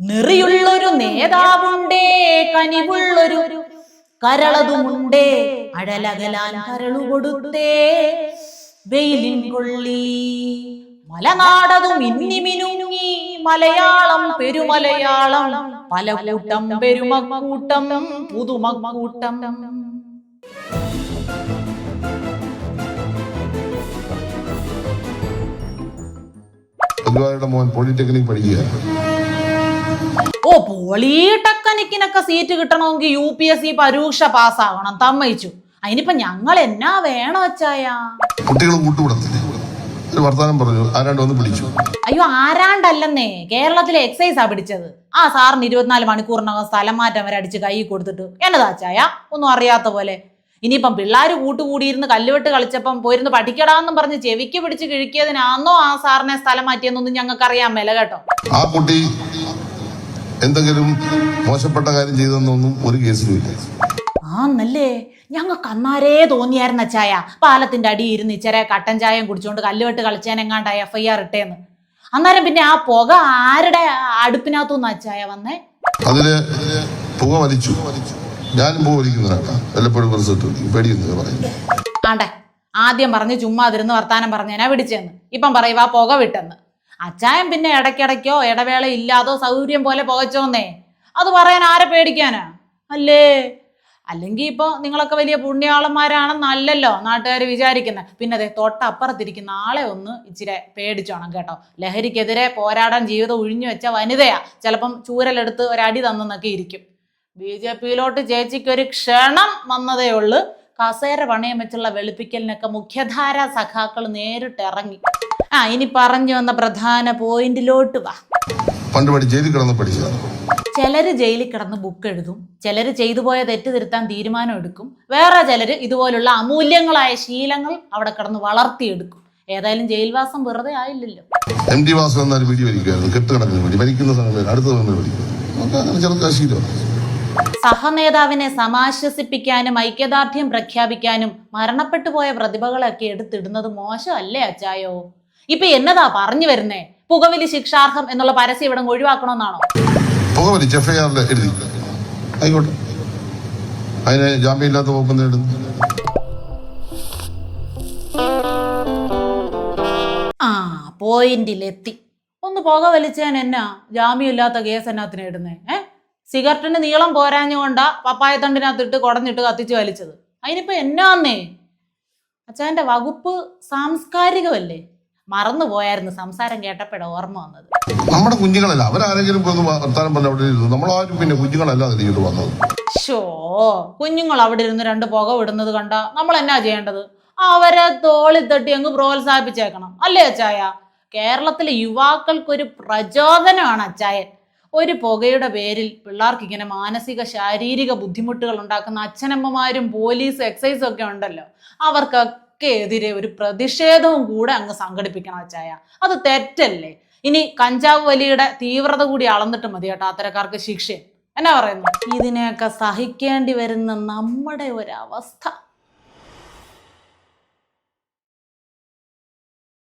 നെറിയുള്ളൊരു നേതാവുണ്ടേ കനിവുള്ളൊരു കരളതുമുണ്ടേ അഴലകലാൻ കരളു കൊടുത്തേ വെയിലിൻ കൊള്ളി മലനാടതും ഇന്നിമിനുങ്ങി മലയാളം പെരുമലയാളം പല കൂട്ടം പെരുമക്കൂട്ടം പുതുമക്കൂട്ടം. ഗുരുവായൂരുടെ മോൻ പോളിടെക്നിക് പഠിക്കുക പോളിടെക്നിക്കിനൊക്കെ സീറ്റ് കിട്ടണമെങ്കിൽ യു പി എസ് സി പരീക്ഷ പാസ്സാവണം തമ്മയിച്ചു അതിനിപ്പോ ഞങ്ങൾ എന്നാ വേണം വെച്ചായാ കുട്ടികൾ കൂട്ടുകൂടത്തില്ലേ ഒരു വർത്താനം പറഞ്ഞു. ആരാണ്ട് വന്ന് പിടിച്ചു. അയ്യോ ആരാണ്ടല്ലെന്നേ. കേരളത്തിലെ എക്സൈസ് ആ പിടിച്ചത്. ആ സാറിന് ഇരുപത്തിനാല് മണിക്കൂറിനകം സ്ഥലം മാറ്റം വരെ അടിച്ച് കൈ കൊടുത്തിട്ട്. എന്നതാ ചായ ഒന്നും അറിയാത്ത പോലെ. ഇനിയിപ്പം പിള്ളേർ കൂട്ടുകൂടിയിരുന്ന് കല്ലുവെട്ട് കളിച്ചപ്പം പോയിരുന്ന് പഠിക്കടാന്നും പറഞ്ഞ് ചെവിക്ക് പിടിച്ച് കിഴിക്കിയതിനാന്നോ ആ സാറിനെ സ്ഥലം മാറ്റിയെന്നൊന്നും ഞങ്ങൾക്ക് അറിയാൻ മേല കേട്ടോ. ആ കുട്ടി എന്തെങ്കിലും മോശപ്പെട്ട കാര്യം ചെയ്തെന്നൊന്നും ഒരു കേസിലും ഇല്ല. ആന്നല്ലേ? ഞങ്ങൾക്ക് അന്നാരേ തോന്നിയായിരുന്ന ചായ പാലത്തിന്റെ അടി ഇരുന്ന് ഇച്ചരെ കട്ടൻ ചായം കുടിച്ചുകൊണ്ട് കല്ലുവെട്ട് കളിച്ചേനെങ്ങാണ്ട എഫ് ഐ ആർ ഇട്ടേന്ന്. അന്നേരം പിന്നെ ആ പുക ആരുടെ അടുപ്പിനകത്തുനിന്ന് ചായ വന്നേ? അതിൽ പുക വലിച്ചു. ഞാനും പുക വലിക്കുന്നതാണ് വല്ലപ്പോഴും പറയുന്നു ആണ്ടെ ആദ്യം പറഞ്ഞ് ചുമ്മാതിരുന്ന് വർത്താനം പറഞ്ഞേനാ പിടിച്ചെന്ന്? ഇപ്പം പറയുക പുക വിട്ടെന്ന്. അച്ചായൻ പിന്നെ ഇടയ്ക്കിടയ്ക്കോ ഇടവേള ഇല്ലാതോ സൗകര്യം പോലെ പോകച്ചോന്നേ. അത് പറയാൻ ആരെ പേടിക്കാനാ? അല്ലേ? അല്ലെങ്കിൽ ഇപ്പോൾ നിങ്ങളൊക്കെ വലിയ പുണ്യാളന്മാരാണെന്നല്ലല്ലോ നാട്ടുകാർ വിചാരിക്കുന്നത് പിന്നെ അതെ തൊട്ടപ്പുറത്തിരിക്കുന്ന ആളെ ഒന്ന് ഇച്ചിരി പേടിച്ചോണം കേട്ടോ. ലഹരിക്കെതിരെ പോരാടാൻ ജീവിതം ഒഴിഞ്ഞു വെച്ച വനിതയാ. ചിലപ്പം ചൂരലെടുത്ത് ഒരടി തന്നെന്നൊക്കെ ഇരിക്കും. ബി ജെ പിയിലോട്ട് ചേച്ചിക്കൊരു ക്ഷണം വന്നതേ ഉള്ളൂ. കസേര പണയം വെച്ചുള്ള വെളുപ്പിക്കലിനൊക്കെ മുഖ്യധാരാ സഖാക്കൾ നേരിട്ട് ഇറങ്ങി. ആ ഇനി പറഞ്ഞു വന്ന പ്രധാന പോയിന്റിലോട്ട് വാ. പണ്ട് ജയിലിൽ കിടന്ന് പഠിച്ചതാണ് ചിലര് ജയിലിൽ കിടന്ന് ബുക്ക് എഴുതും ചിലര് ചെയ്തു പോയ തെറ്റ് തിരുത്താൻ തീരുമാനം എടുക്കും. വേറെ ചിലര് ഇതുപോലുള്ള അമൂല്യങ്ങളായ ശീലങ്ങൾ അവിടെ കിടന്ന് വളർത്തിയെടുക്കും. ഏതായാലും ജയിൽവാസം വെറുതെ ആയില്ലല്ലോ. എം ടി വാസു എന്നാൽ സമയത്ത് അടുത്ത സമയം സഹനേതാവിനെ സമാശ്വസിപ്പിക്കാനും ഐക്യദാർഢ്യം പ്രഖ്യാപിക്കാനും മരണപ്പെട്ടു പോയ പ്രതിഭകളൊക്കെ എടുത്തിടുന്നത് മോശമല്ലേ അച്ചായോ? ഇപ്പൊ എന്നതാ പറഞ്ഞു വരുന്നേ? പുകവലി ശിക്ഷാർഹം എന്നുള്ള പരസ്യം ഇവിടെ ഒഴിവാക്കണമെന്നാണോ? പുകവലി എഴുതി. ആയിക്കോട്ടെ. അതിന് ജാമ്യമില്ലാത്ത ആ പോയിന്റിലെത്തി. ഒന്ന് പുക വലിച്ചാൻ എന്നാ? ജാമ്യമില്ലാത്ത കേസ് എന്നാത്തിന് ഇടുന്നേ? ഏ? സിഗരറ്റിന് നീളം പോരാഞ്ഞുകൊണ്ടാ പപ്പായത്തണ്ടിനകത്തിട്ട് കുടഞ്ഞിട്ട് കത്തിച്ച് വലിച്ചത്. അതിനിപ്പോ എന്നാന്നേ? അച്ഛന്റെ വകുപ്പ് സാംസ്കാരികമല്ലേ? മറന്നു പോയായിരുന്നു സംസാരം കേട്ടപ്പോഴ ഓർമ്മ വന്നത്. നമ്മുടെ കുഞ്ഞുങ്ങളല്ല അവരാരെങ്കിലും വർത്താനം പറഞ്ഞ അവിടെ ഇരുന്നു. നമ്മളാരും പിന്നെ കുഞ്ഞുങ്ങളല്ല അതിൽ വന്നത്. ഷോ കുഞ്ഞുങ്ങൾ അവിടെ ഇരുന്ന് രണ്ട് പുക വിടുന്നത് കണ്ട നമ്മൾ എന്നാ ചെയ്യേണ്ടത്? അവരെ തോളി തട്ടി അങ്ങ് പ്രോത്സാഹിപ്പിച്ചേക്കണം. അല്ലേ അച്ചായ? കേരളത്തിലെ യുവാക്കൾക്കൊരു പ്രചോദനമാണ് അച്ചായൻ. ഒരു പുകയുടെ പേരിൽ പിള്ളേർക്ക് ഇങ്ങനെ മാനസിക ശാരീരിക ബുദ്ധിമുട്ടുകൾ ഉണ്ടാക്കുന്ന അച്ഛനമ്മമാരും പോലീസ് എക്സൈസും ഒക്കെ ഉണ്ടല്ലോ. അവർക്കൊക്കെ എതിരെ ഒരു പ്രതിഷേധവും കൂടെ അങ്ങ് സംഘടിപ്പിക്കണം വെച്ചായ അത് തെറ്റല്ലേ? ഇനി കഞ്ചാവ് വലിയുടെ തീവ്രത കൂടി അളന്നിട്ട് മതി കേട്ടോ അത്തരക്കാർക്ക് ശിക്ഷ. എന്നാ പറയുന്നു? ഇതിനെയൊക്കെ സഹിക്കേണ്ടി വരുന്ന നമ്മുടെ ഒരവസ്ഥ.